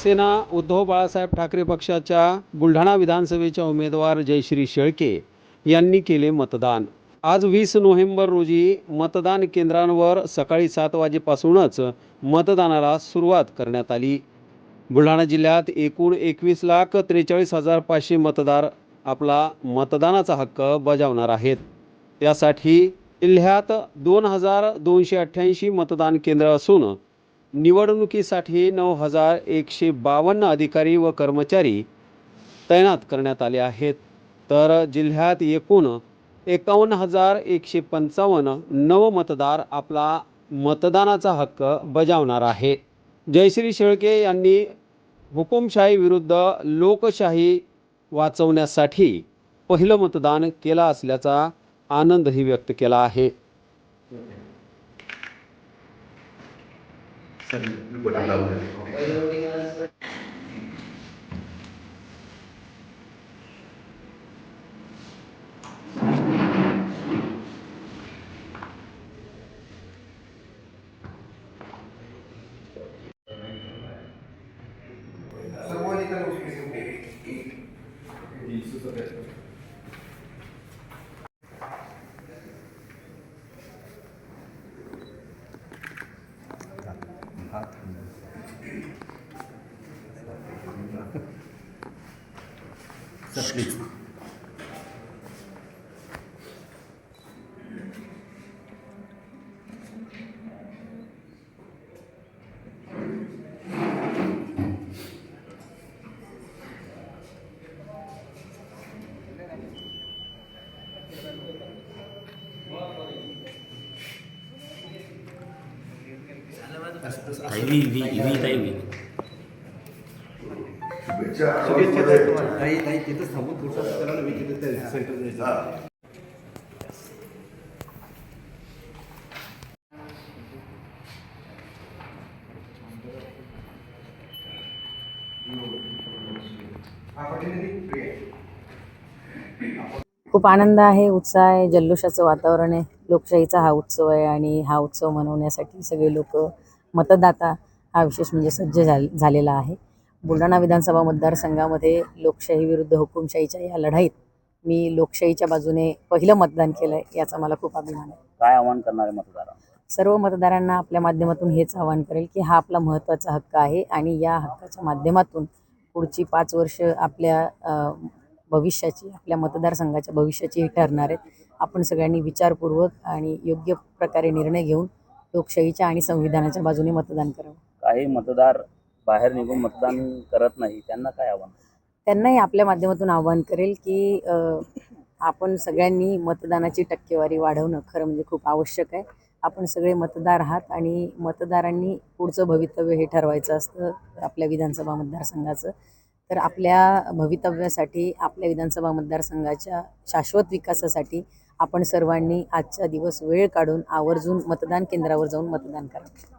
शिवसेना उद्धव बाळासाहेब ठाकरे पक्षाच्या बुलढाणा विधानसभेच्या उमेदवार जयश्री शेळके यांनी केले मतदान. आज वीस नोव्हेंबर रोजी मतदान केंद्रांवर सकाळी सात वाजेपासूनच मतदानाला सुरुवात करण्यात आली. बुलढाणा जिल्ह्यात एकूण एकवीस लाख त्रेचाळीस हजार पाचशे मतदार आपला मतदानाचा हक्क बजावणार आहेत. त्यासाठी जिल्ह्यात दोन हजार दोनशे अठ्ठ्याऐंशी मतदान केंद्र असून निवडणुकीसाठी नऊ हजार एकशे बावन्न अधिकारी व कर्मचारी तैनात करण्यात आले आहेत. तर जिल्ह्यात एकूण एकावन्न हजार एकशे पंचावन्न नवमतदार आपला मतदानाचा हक्क बजावणार आहे. जयश्री शेळके यांनी हुकुमशाही विरुद्ध लोकशाही वाचवण्यासाठी पहिलं मतदान केलं असल्याचा आनंदही व्यक्त केला आहे. ताई वी वी वी ताई वी ताई ताई तिथंच थांबून पुढचा खूप आनंद आहे उत्साह आहे जल्लोषाचं वातावरण आहे. लोकशाहीचा हा उत्सव आहे आणि हा उत्सव मनवण्यासाठी सगळे लोक मतदाता हा विशेष म्हणजे सज्ज झाल झालेला आहे. बुलढाणा विधानसभा मतदारसंघामध्ये लोकशाही विरुद्ध हुकुमशाहीच्या या लढाईत मी लोकशाहीच्या बाजूने पहिलं मतदान केलं आहे याचा मला खूप अभिमान आहे. काय आव्हान करणारे मतदार सर्व मतदारांना आपल्या माध्यमातून हेच आवाहन करेल की हा आपला महत्त्वाचा हक्क आहे आणि या हक्काच्या माध्यमातून पुढची पाच वर्ष आपल्या अ, भविष्याची आपल्या मतदारसंघाच्या भविष्याची ठरणार आहेत. आपण सगळ्यांनी विचारपूर्वक आणि योग्य प्रकारे निर्णय घेऊन लोकशाहीच्या आणि संविधानाच्या बाजूने मतदान करावं. काही मतदार बाहेर निघून मतदान करत नाही त्यांना काय आव्हान? त्यांनाही आपल्या माध्यमातून आवाहन करेल की आपण सगळ्यांनी मतदानाची टक्केवारी वाढवणं खरं म्हणजे खूप आवश्यक आहे. आपण सगळे मतदार आहात आणि मतदारांनी पुढचं भवितव्य हे ठरवायचं असतं आपल्या विधानसभा मतदारसंघाचं. तर आपल्या भवितव्यासाठी आपल्या विधानसभा मतदारसंघाच्या शाश्वत विकासासाठी आपण सर्वांनी आजचा दिवस वेळ काढून आवर्जून मतदान केंद्रावर जाऊन मतदान करा.